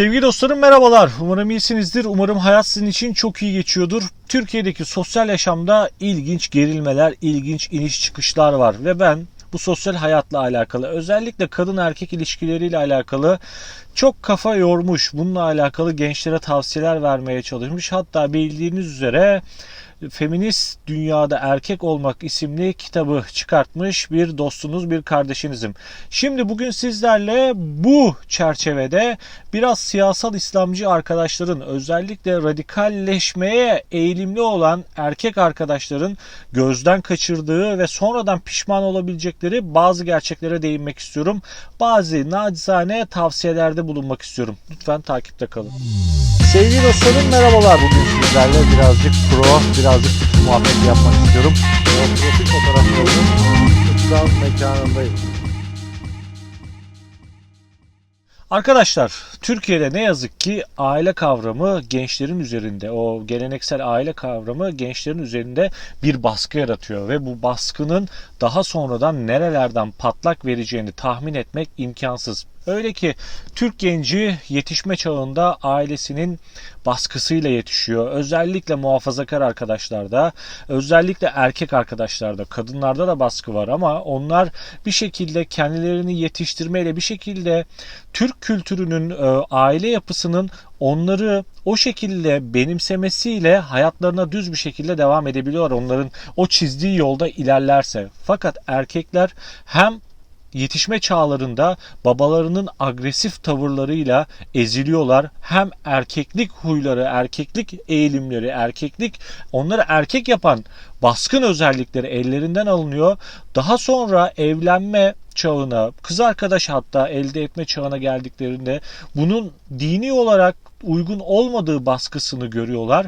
Sevgili dostlarım merhabalar. Umarım iyisinizdir. Umarım hayat sizin için çok iyi geçiyordur. Türkiye'deki sosyal yaşamda ilginç gerilmeler, ilginç iniş çıkışlar var ve ben bu sosyal hayatla alakalı özellikle kadın erkek ilişkileriyle alakalı çok kafa yormuş. Bununla alakalı gençlere tavsiyeler vermeye çalışmış. Hatta bildiğiniz üzere Feminist Dünyada Erkek Olmak isimli kitabı çıkartmış bir dostunuz, bir kardeşinizim. Şimdi bugün sizlerle bu çerçevede biraz siyasal İslamcı arkadaşların özellikle radikalleşmeye eğilimli olan erkek arkadaşların gözden kaçırdığı ve sonradan pişman olabilecekleri bazı gerçeklere değinmek istiyorum. Bazı nacizane tavsiyelerde bulunmak istiyorum. Lütfen takipte kalın. Sevgili dostlarım merhabalar. Bugün sizlerle birazcık pro, birazcık muhabbet yapmak istiyorum. O profil fotoğraflarının İslam mekanındayım. Arkadaşlar Türkiye'de ne yazık ki aile kavramı gençlerin üzerinde o geleneksel aile kavramı gençlerin üzerinde bir baskı yaratıyor ve bu baskının daha sonradan nerelerden patlak vereceğini tahmin etmek imkansız. Öyle ki Türk genci yetişme çağında ailesinin baskısıyla yetişiyor. Özellikle muhafazakar arkadaşlarda, özellikle erkek arkadaşlarda, kadınlarda da baskı var ama onlar bir şekilde kendilerini yetiştirmeyle bir şekilde Türk kültürünün, e, aile yapısının onları o şekilde benimsemesiyle hayatlarına düz bir şekilde devam edebiliyorlar. Onların o çizdiği yolda ilerlerse. Fakat erkekler hem yetişme çağlarında babalarının agresif tavırlarıyla eziliyorlar. Hem erkeklik huyları, erkeklik eğilimleri, erkeklik onları erkek yapan baskın özellikleri ellerinden alınıyor. Daha sonra evlenme çağına, kız arkadaş hatta elde etme çağına geldiklerinde bunun dini olarak uygun olmadığı baskısını görüyorlar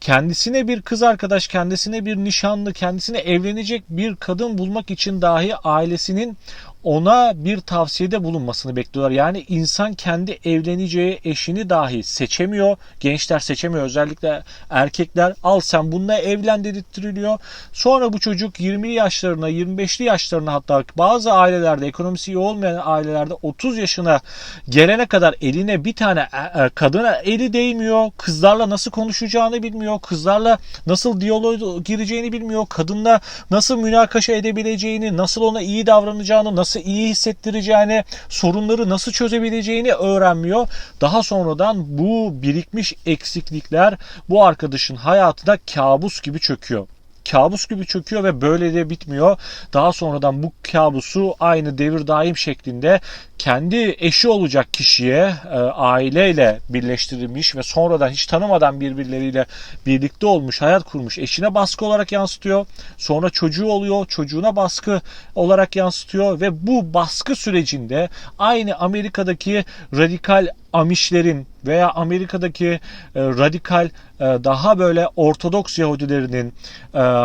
kendisine bir kız arkadaş, kendisine bir nişanlı, kendisine evlenecek bir kadın bulmak için dahi ailesinin ona bir tavsiyede bulunmasını bekliyorlar. Yani insan kendi evleneceği eşini dahi seçemiyor. Gençler seçemiyor. Özellikle erkekler al sen bununla evlen dedirttiriliyor. Sonra bu çocuk 20'li yaşlarına, 25'li yaşlarına hatta bazı ailelerde ekonomisi iyi olmayan ailelerde 30 yaşına gelene kadar eline bir tane e, e, kadına eli değmiyor. Kızlarla nasıl konuşacağını bilmiyor. Kızlarla nasıl diyaloğa gireceğini bilmiyor. Kadınla nasıl münakaşa edebileceğini, nasıl ona iyi davranacağını, nasıl iyi hissettireceğini, sorunları nasıl çözebileceğini öğrenmiyor. Daha sonradan bu birikmiş eksiklikler bu arkadaşın hayatına kabus gibi çöküyor kabus gibi çöküyor ve böyle de bitmiyor. Daha sonradan bu kabusu aynı devir daim şeklinde kendi eşi olacak kişiye e, aileyle birleştirilmiş ve sonradan hiç tanımadan birbirleriyle birlikte olmuş, hayat kurmuş eşine baskı olarak yansıtıyor. Sonra çocuğu oluyor, çocuğuna baskı olarak yansıtıyor ve bu baskı sürecinde aynı Amerika'daki radikal Amişlerin veya Amerika'daki e, radikal e, daha böyle Ortodoks Yahudilerinin e,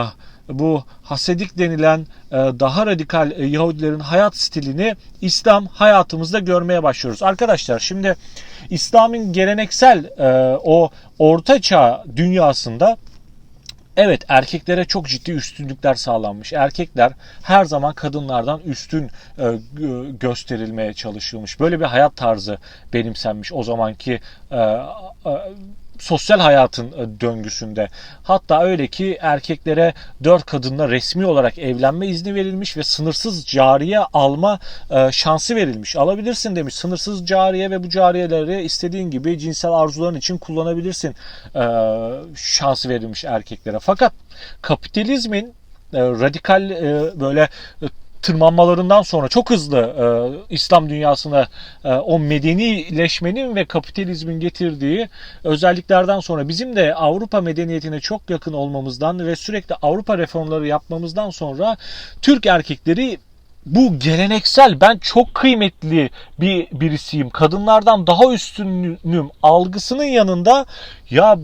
bu Hasedik denilen e, daha radikal e, Yahudilerin hayat stilini İslam hayatımızda görmeye başlıyoruz. Arkadaşlar şimdi İslam'ın geleneksel e, o Orta Çağ dünyasında Evet erkeklere çok ciddi üstünlükler sağlanmış. Erkekler her zaman kadınlardan üstün e, gö- gösterilmeye çalışılmış. Böyle bir hayat tarzı benimsenmiş o zamanki e, e, sosyal hayatın e, döngüsünde. Hatta öyle ki erkeklere dört kadınla resmi olarak evlenme izni verilmiş ve sınırsız cariye alma e, şansı verilmiş. Alabilirsin demiş. Sınırsız cariye ve bu cariyeleri istediğin gibi cinsel arzuların için kullanabilirsin e, şansı verilmiş erkeklere. Fakat kapitalizmin radikal böyle tırmanmalarından sonra çok hızlı e, İslam dünyasına e, o medenileşmenin ve kapitalizmin getirdiği özelliklerden sonra bizim de Avrupa medeniyetine çok yakın olmamızdan ve sürekli Avrupa reformları yapmamızdan sonra Türk erkekleri bu geleneksel ben çok kıymetli bir birisiyim. Kadınlardan daha üstünüm algısının yanında ya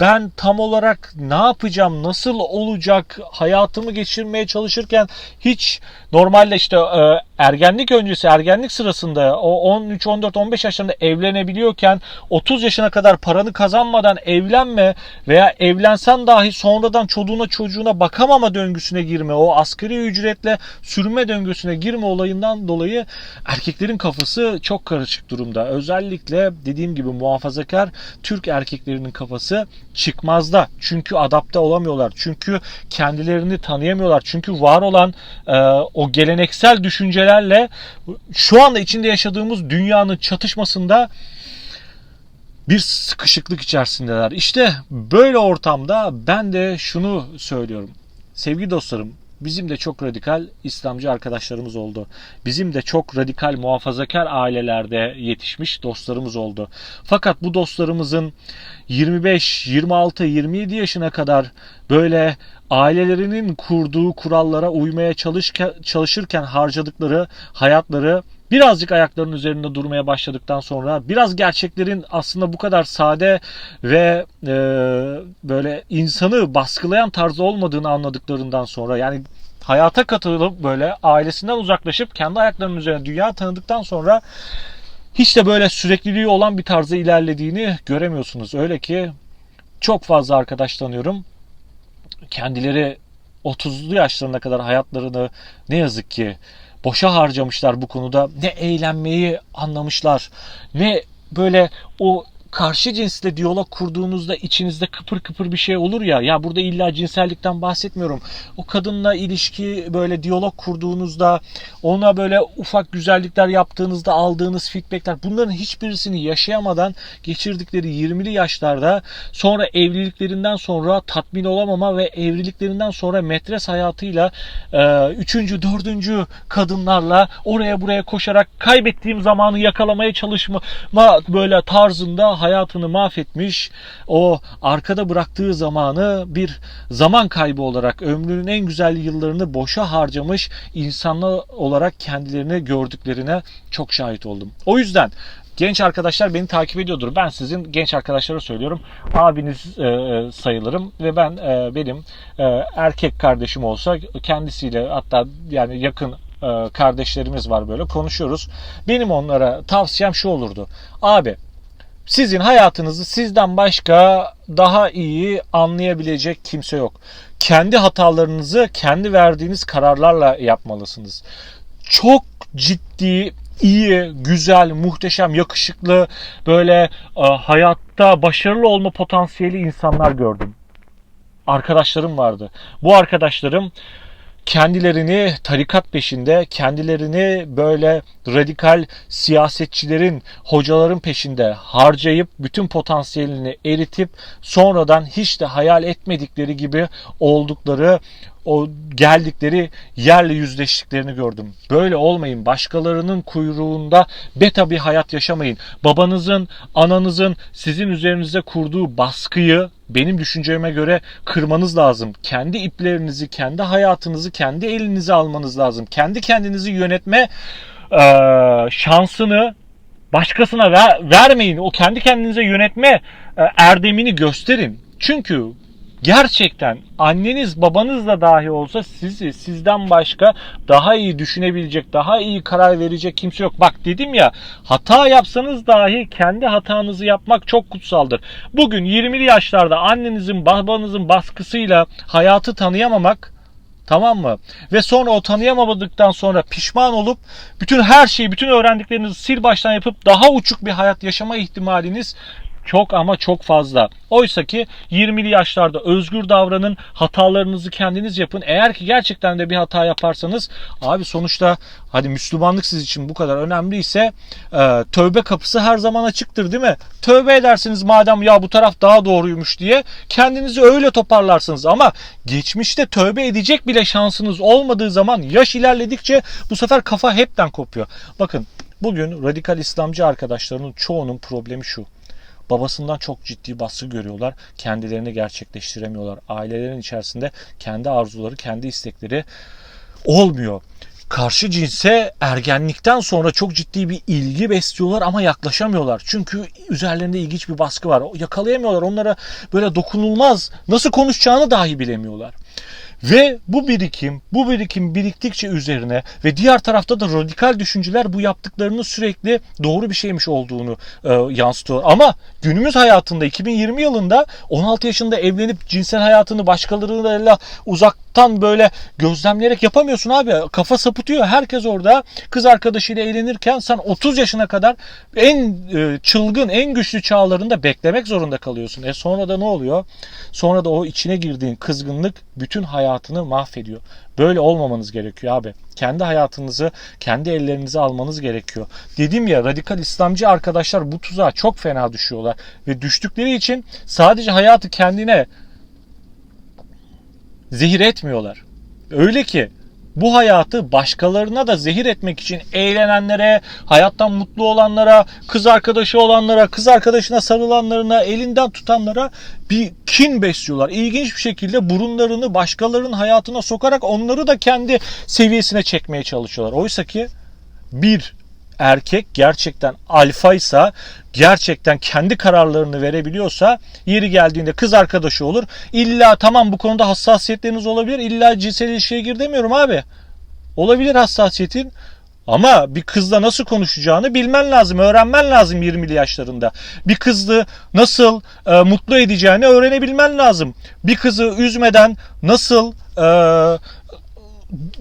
ben tam olarak ne yapacağım, nasıl olacak, hayatımı geçirmeye çalışırken hiç normalde işte e, ergenlik öncesi, ergenlik sırasında o 13, 14, 15 yaşlarında evlenebiliyorken 30 yaşına kadar paranı kazanmadan evlenme veya evlensen dahi sonradan çocuğuna çocuğuna bakamama döngüsüne girme, o asgari ücretle sürme döngüsüne girme olayından dolayı erkeklerin kafası çok karışık durumda. Özellikle dediğim gibi muhafazakar Türk erkeklerinin kafası çıkmazda. Çünkü adapte olamıyorlar. Çünkü kendilerini tanıyamıyorlar. Çünkü var olan e, o geleneksel düşüncelerle şu anda içinde yaşadığımız dünyanın çatışmasında bir sıkışıklık içerisindeler. İşte böyle ortamda ben de şunu söylüyorum. Sevgili dostlarım, bizim de çok radikal İslamcı arkadaşlarımız oldu. Bizim de çok radikal muhafazakar ailelerde yetişmiş dostlarımız oldu. Fakat bu dostlarımızın 25, 26, 27 yaşına kadar böyle ailelerinin kurduğu kurallara uymaya çalışırken harcadıkları hayatları birazcık ayaklarının üzerinde durmaya başladıktan sonra biraz gerçeklerin aslında bu kadar sade ve e, böyle insanı baskılayan tarzda olmadığını anladıklarından sonra yani hayata katılıp böyle ailesinden uzaklaşıp kendi ayaklarının üzerine dünya tanıdıktan sonra hiç de böyle sürekliliği olan bir tarzda ilerlediğini göremiyorsunuz. Öyle ki çok fazla arkadaş tanıyorum. Kendileri 30'lu yaşlarına kadar hayatlarını ne yazık ki boşa harcamışlar bu konuda. Ne eğlenmeyi anlamışlar, ne böyle o karşı cinsle diyalog kurduğunuzda içinizde kıpır kıpır bir şey olur ya. Ya burada illa cinsellikten bahsetmiyorum. O kadınla ilişki böyle diyalog kurduğunuzda ona böyle ufak güzellikler yaptığınızda aldığınız feedbackler bunların hiçbirisini yaşayamadan geçirdikleri 20'li yaşlarda sonra evliliklerinden sonra tatmin olamama ve evliliklerinden sonra metres hayatıyla e, üçüncü, dördüncü kadınlarla oraya buraya koşarak kaybettiğim zamanı yakalamaya çalışma böyle tarzında hayatını mahvetmiş, o arkada bıraktığı zamanı bir zaman kaybı olarak ömrünün en güzel yıllarını boşa harcamış insanlar olarak kendilerini gördüklerine çok şahit oldum. O yüzden genç arkadaşlar beni takip ediyordur. Ben sizin genç arkadaşlara söylüyorum. Abiniz e, sayılırım ve ben e, benim e, erkek kardeşim olsa kendisiyle hatta yani yakın e, kardeşlerimiz var böyle konuşuyoruz. Benim onlara tavsiyem şu olurdu. Abi sizin hayatınızı sizden başka daha iyi anlayabilecek kimse yok. Kendi hatalarınızı kendi verdiğiniz kararlarla yapmalısınız. Çok ciddi, iyi, güzel, muhteşem, yakışıklı, böyle e, hayatta başarılı olma potansiyeli insanlar gördüm. Arkadaşlarım vardı. Bu arkadaşlarım kendilerini tarikat peşinde, kendilerini böyle radikal siyasetçilerin, hocaların peşinde harcayıp bütün potansiyelini eritip sonradan hiç de hayal etmedikleri gibi oldukları o geldikleri yerle yüzleştiklerini gördüm. Böyle olmayın. Başkalarının kuyruğunda beta bir hayat yaşamayın. Babanızın, ananızın sizin üzerinize kurduğu baskıyı benim düşünceme göre kırmanız lazım. Kendi iplerinizi, kendi hayatınızı kendi elinize almanız lazım. Kendi kendinizi yönetme e, şansını başkasına ver, vermeyin. O kendi kendinize yönetme e, erdemini gösterin. Çünkü gerçekten anneniz babanız da dahi olsa sizi sizden başka daha iyi düşünebilecek, daha iyi karar verecek kimse yok. Bak dedim ya hata yapsanız dahi kendi hatanızı yapmak çok kutsaldır. Bugün 20'li yaşlarda annenizin babanızın baskısıyla hayatı tanıyamamak Tamam mı? Ve sonra o tanıyamadıktan sonra pişman olup bütün her şeyi, bütün öğrendiklerinizi sil baştan yapıp daha uçuk bir hayat yaşama ihtimaliniz çok ama çok fazla. Oysa ki 20'li yaşlarda özgür davranın, hatalarınızı kendiniz yapın. Eğer ki gerçekten de bir hata yaparsanız abi sonuçta hadi Müslümanlık siz için bu kadar önemliyse e, tövbe kapısı her zaman açıktır değil mi? Tövbe edersiniz madem ya bu taraf daha doğruymuş diye kendinizi öyle toparlarsınız ama geçmişte tövbe edecek bile şansınız olmadığı zaman yaş ilerledikçe bu sefer kafa hepten kopuyor. Bakın bugün radikal İslamcı arkadaşlarının çoğunun problemi şu babasından çok ciddi baskı görüyorlar. Kendilerini gerçekleştiremiyorlar. Ailelerin içerisinde kendi arzuları, kendi istekleri olmuyor. karşı cinse ergenlikten sonra çok ciddi bir ilgi besliyorlar ama yaklaşamıyorlar. Çünkü üzerlerinde ilginç bir baskı var. Yakalayamıyorlar. Onlara böyle dokunulmaz nasıl konuşacağını dahi bilemiyorlar. Ve bu birikim, bu birikim biriktikçe üzerine ve diğer tarafta da radikal düşünceler bu yaptıklarının sürekli doğru bir şeymiş olduğunu e, yansıtıyor. Ama günümüz hayatında 2020 yılında 16 yaşında evlenip cinsel hayatını başkalarıyla uzaktan böyle gözlemleyerek yapamıyorsun abi. Kafa sapıtıyor. Herkes orada kız arkadaşıyla eğlenirken sen 30 yaşına kadar en e, çılgın, en güçlü çağlarında beklemek zorunda kalıyorsun. E sonra da ne oluyor? Sonra da o içine girdiğin kızgınlık bütün hayatını mahvediyor. Böyle olmamanız gerekiyor abi. Kendi hayatınızı kendi ellerinize almanız gerekiyor. Dedim ya radikal İslamcı arkadaşlar bu tuzağa çok fena düşüyorlar. Ve düştükleri için sadece hayatı kendine zehir etmiyorlar. Öyle ki bu hayatı başkalarına da zehir etmek için eğlenenlere, hayattan mutlu olanlara, kız arkadaşı olanlara, kız arkadaşına sarılanlarına, elinden tutanlara bir kin besliyorlar. İlginç bir şekilde burunlarını başkalarının hayatına sokarak onları da kendi seviyesine çekmeye çalışıyorlar. Oysa ki bir erkek gerçekten alfaysa, gerçekten kendi kararlarını verebiliyorsa yeri geldiğinde kız arkadaşı olur. İlla tamam bu konuda hassasiyetleriniz olabilir. İlla cinsel ilişkiye gir demiyorum abi. Olabilir hassasiyetin. Ama bir kızla nasıl konuşacağını bilmen lazım, öğrenmen lazım 20'li yaşlarında. Bir kızı nasıl e, mutlu edeceğini öğrenebilmen lazım. Bir kızı üzmeden nasıl e,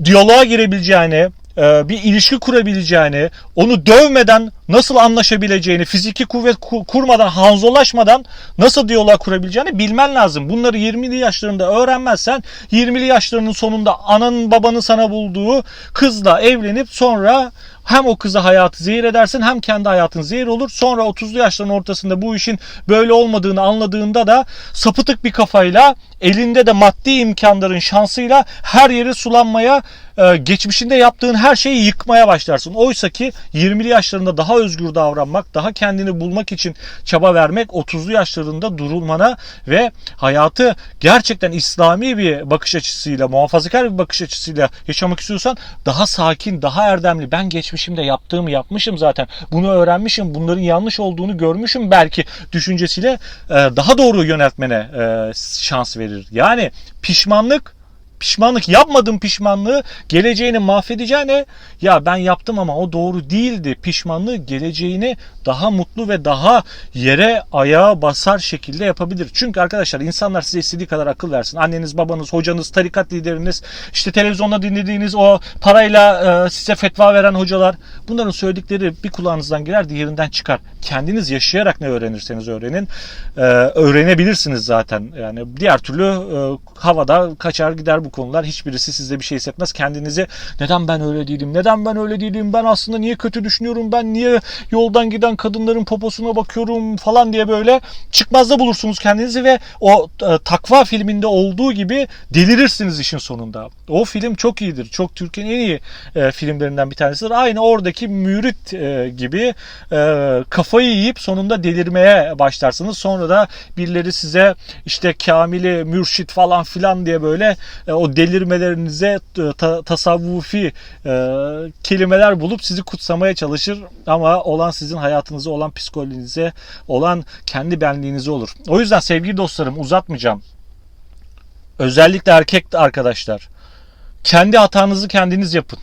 diyaloğa girebileceğini, bir ilişki kurabileceğini, onu dövmeden nasıl anlaşabileceğini, fiziki kuvvet ku- kurmadan, hanzolaşmadan nasıl diyalog kurabileceğini bilmen lazım. Bunları 20'li yaşlarında öğrenmezsen 20'li yaşlarının sonunda ananın babanın sana bulduğu kızla evlenip sonra hem o kıza hayatı zehir edersin hem kendi hayatın zehir olur. Sonra 30'lu yaşların ortasında bu işin böyle olmadığını anladığında da sapıtık bir kafayla elinde de maddi imkanların şansıyla her yeri sulanmaya e, geçmişinde yaptığın her şeyi yıkmaya başlarsın. Oysa ki 20'li yaşlarında daha özgür davranmak, daha kendini bulmak için çaba vermek 30'lu yaşlarında durulmana ve hayatı gerçekten İslami bir bakış açısıyla, muhafazakar bir bakış açısıyla yaşamak istiyorsan daha sakin, daha erdemli. Ben geçmişimde yaptığımı yapmışım zaten. Bunu öğrenmişim. Bunların yanlış olduğunu görmüşüm belki düşüncesiyle e, daha doğru yöneltmene e, şans verir. Yani pişmanlık pişmanlık yapmadım pişmanlığı geleceğini mahvedeceğine ya ben yaptım ama o doğru değildi pişmanlığı geleceğini daha mutlu ve daha yere ayağa basar şekilde yapabilir. Çünkü arkadaşlar insanlar size istediği kadar akıl versin. Anneniz, babanız, hocanız, tarikat lideriniz, işte televizyonda dinlediğiniz o parayla e, size fetva veren hocalar bunların söyledikleri bir kulağınızdan girer diğerinden çıkar. Kendiniz yaşayarak ne öğrenirseniz öğrenin. E, öğrenebilirsiniz zaten. Yani diğer türlü e, havada kaçar gider bu konular. Hiçbirisi size bir şey hissetmez. Kendinizi neden ben öyle değilim? Neden ben öyle değilim? Ben aslında niye kötü düşünüyorum? Ben niye yoldan giden kadınların poposuna bakıyorum falan diye böyle çıkmazda bulursunuz kendinizi ve o e, takva filminde olduğu gibi delirirsiniz işin sonunda. O film çok iyidir. Çok Türkiye'nin en iyi e, filmlerinden bir tanesidir. Aynı oradaki mürit e, gibi e, kafayı yiyip sonunda delirmeye başlarsınız. Sonra da birileri size işte Kamili mürşit falan filan diye böyle e, o delirmelerinize e, ta- tasavvufi e, kelimeler bulup sizi kutsamaya çalışır ama olan sizin hayatınıza olan psikolojinize olan kendi benliğinize olur. O yüzden sevgili dostlarım uzatmayacağım. Özellikle erkek arkadaşlar kendi hatanızı kendiniz yapın.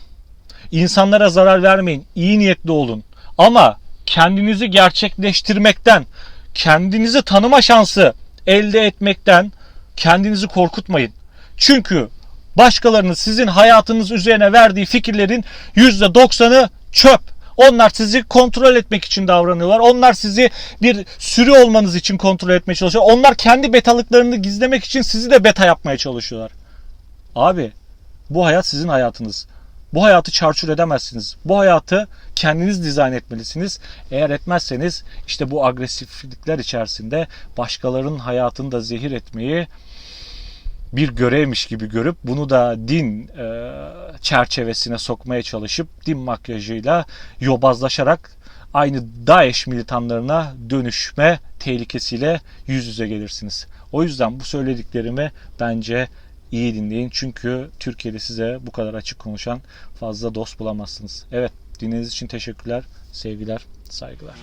İnsanlara zarar vermeyin. iyi niyetli olun. Ama kendinizi gerçekleştirmekten, kendinizi tanıma şansı elde etmekten kendinizi korkutmayın. Çünkü başkalarının sizin hayatınız üzerine verdiği fikirlerin %90'ı çöp. Onlar sizi kontrol etmek için davranıyorlar. Onlar sizi bir sürü olmanız için kontrol etmeye çalışıyor. Onlar kendi betalıklarını gizlemek için sizi de beta yapmaya çalışıyorlar. Abi bu hayat sizin hayatınız. Bu hayatı çarçur edemezsiniz. Bu hayatı kendiniz dizayn etmelisiniz. Eğer etmezseniz işte bu agresiflikler içerisinde başkalarının hayatını da zehir etmeyi bir görevmiş gibi görüp bunu da din e, çerçevesine sokmaya çalışıp din makyajıyla yobazlaşarak aynı DAEŞ militanlarına dönüşme tehlikesiyle yüz yüze gelirsiniz. O yüzden bu söylediklerimi bence iyi dinleyin. Çünkü Türkiye'de size bu kadar açık konuşan fazla dost bulamazsınız. Evet dinlediğiniz için teşekkürler, sevgiler, saygılar.